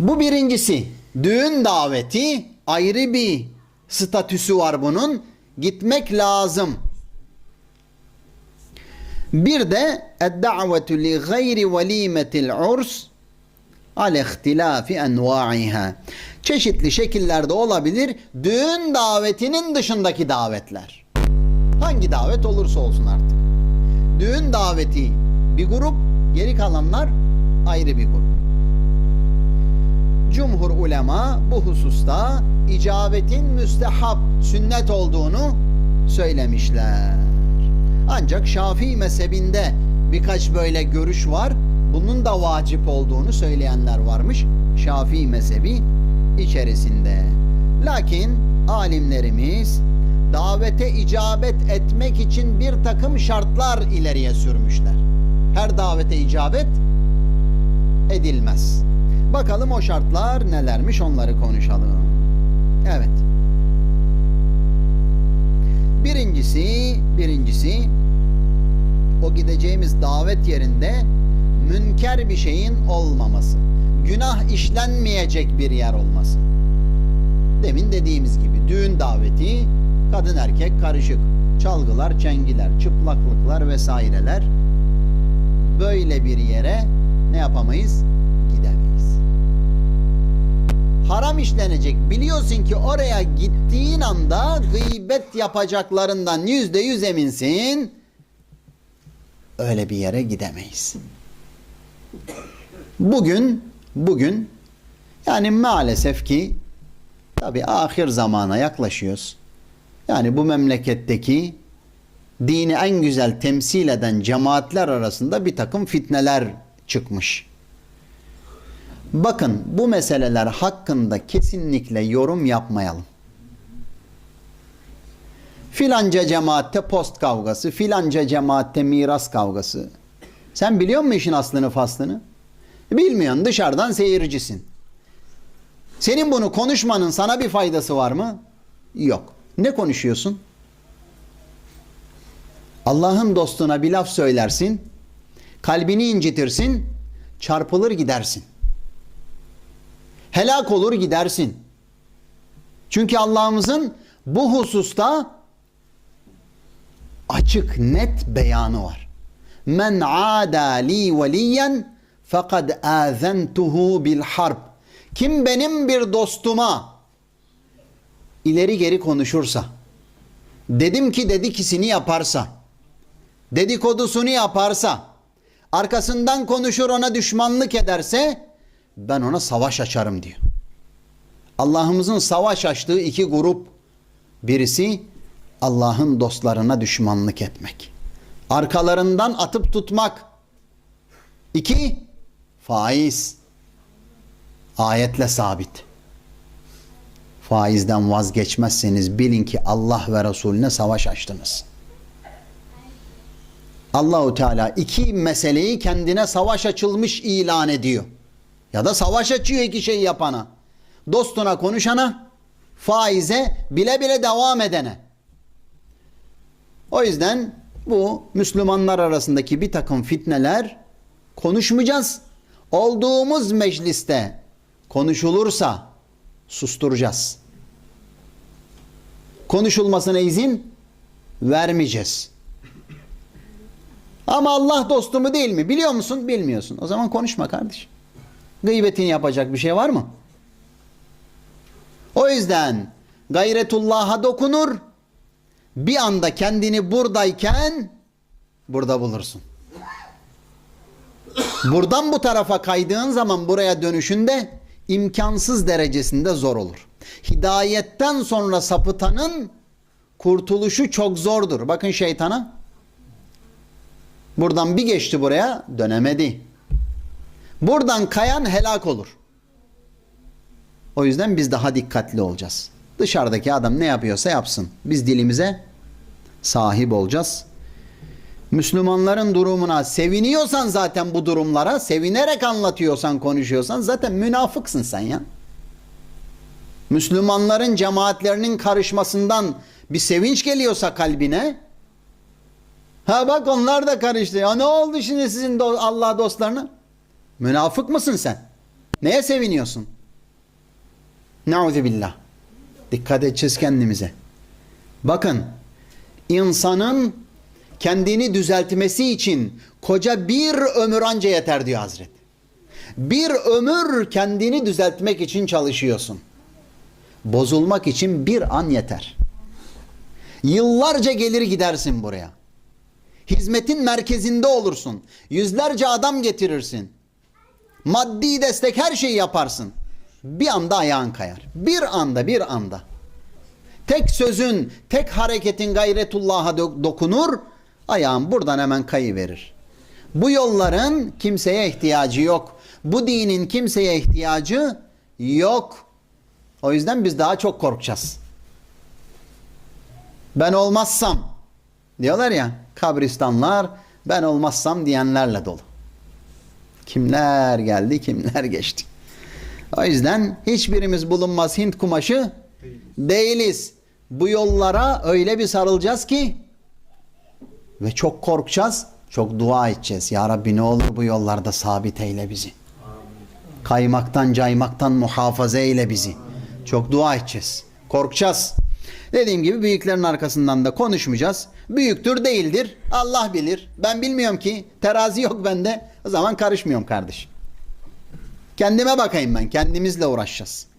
Bu birincisi. Düğün daveti ayrı bir statüsü var bunun. Gitmek lazım. Bir de eddavetu li gayri velimetil urs al ihtilafi enva'iha. Çeşitli şekillerde olabilir. Düğün davetinin dışındaki davetler. Hangi davet olursa olsun artık. Düğün daveti bir grup, geri kalanlar ayrı bir grup. Cumhur ulema bu hususta icabetin müstehap, sünnet olduğunu söylemişler. Ancak Şafii mezhebinde birkaç böyle görüş var. Bunun da vacip olduğunu söyleyenler varmış. Şafii mezhebi içerisinde. Lakin alimlerimiz davete icabet etmek için bir takım şartlar ileriye sürmüşler. Her davete icabet edilmez. Bakalım o şartlar nelermiş onları konuşalım. Evet. Birincisi, birincisi o gideceğimiz davet yerinde münker bir şeyin olmaması. Günah işlenmeyecek bir yer olması. Demin dediğimiz gibi düğün daveti kadın erkek karışık. Çalgılar, çengiler, çıplaklıklar vesaireler. Böyle bir yere ne yapamayız? Gidemeyiz. Haram işlenecek. Biliyorsun ki oraya gittiğin anda gıybet yapacaklarından yüzde yüz eminsin. Öyle bir yere gidemeyiz. Bugün, bugün yani maalesef ki tabi ahir zamana yaklaşıyoruz. Yani bu memleketteki dini en güzel temsil eden cemaatler arasında bir takım fitneler çıkmış. Bakın bu meseleler hakkında kesinlikle yorum yapmayalım. Filanca cemaatte post kavgası, filanca cemaatte miras kavgası. Sen biliyor musun işin aslını faslını? Bilmiyorsun dışarıdan seyircisin. Senin bunu konuşmanın sana bir faydası var mı? Yok. Ne konuşuyorsun? Allah'ın dostuna bir laf söylersin, kalbini incitirsin, çarpılır gidersin. Helak olur gidersin. Çünkü Allah'ımızın bu hususta açık net beyanı var. Men ada li veliyen fekad azentuhu bil harb. Kim benim bir dostuma ileri geri konuşursa, dedim ki dedikisini yaparsa, dedikodusunu yaparsa, arkasından konuşur ona düşmanlık ederse ben ona savaş açarım diyor. Allah'ımızın savaş açtığı iki grup birisi Allah'ın dostlarına düşmanlık etmek. Arkalarından atıp tutmak. İki, faiz. Ayetle sabit. Faizden vazgeçmezseniz bilin ki Allah ve Resulüne savaş açtınız. Allahu Teala iki meseleyi kendine savaş açılmış ilan ediyor. Ya da savaş açıyor iki şey yapana. Dostuna konuşana, faize bile bile devam edene. O yüzden bu Müslümanlar arasındaki bir takım fitneler konuşmayacağız. Olduğumuz mecliste konuşulursa susturacağız. Konuşulmasına izin vermeyeceğiz. Ama Allah dostu mu değil mi? Biliyor musun? Bilmiyorsun. O zaman konuşma kardeşim. Gıybetini yapacak bir şey var mı? O yüzden gayretullah'a dokunur. Bir anda kendini buradayken burada bulursun. Buradan bu tarafa kaydığın zaman buraya dönüşünde imkansız derecesinde zor olur. Hidayetten sonra sapıtanın kurtuluşu çok zordur. Bakın şeytana. Buradan bir geçti buraya dönemedi. Buradan kayan helak olur. O yüzden biz daha dikkatli olacağız. Dışarıdaki adam ne yapıyorsa yapsın. Biz dilimize sahip olacağız. Müslümanların durumuna seviniyorsan zaten bu durumlara, sevinerek anlatıyorsan, konuşuyorsan zaten münafıksın sen ya. Müslümanların cemaatlerinin karışmasından bir sevinç geliyorsa kalbine, ha bak onlar da karıştı. Ya ne oldu şimdi sizin Allah dostlarına? Münafık mısın sen? Neye seviniyorsun? Nauzubillah. Dikkat edeceğiz kendimize. Bakın insanın kendini düzeltmesi için koca bir ömür anca yeter diyor Hazret. Bir ömür kendini düzeltmek için çalışıyorsun. Bozulmak için bir an yeter. Yıllarca gelir gidersin buraya. Hizmetin merkezinde olursun. Yüzlerce adam getirirsin. Maddi destek her şeyi yaparsın. Bir anda ayağın kayar. Bir anda bir anda. Tek sözün, tek hareketin gayretullah'a do- dokunur, ayağın buradan hemen kayıverir. Bu yolların kimseye ihtiyacı yok. Bu dinin kimseye ihtiyacı yok. O yüzden biz daha çok korkacağız. Ben olmazsam diyorlar ya kabristanlar ben olmazsam diyenlerle dolu. Kimler geldi kimler geçti. O yüzden hiçbirimiz bulunmaz Hint kumaşı değiliz. Bu yollara öyle bir sarılacağız ki ve çok korkacağız, çok dua edeceğiz. Ya Rabbi ne olur bu yollarda sabit eyle bizi. Kaymaktan, caymaktan muhafaza eyle bizi. Çok dua edeceğiz. Korkacağız. Dediğim gibi büyüklerin arkasından da konuşmayacağız. Büyüktür değildir. Allah bilir. Ben bilmiyorum ki. Terazi yok bende. O zaman karışmıyorum kardeşim. Kendime bakayım ben. Kendimizle uğraşacağız.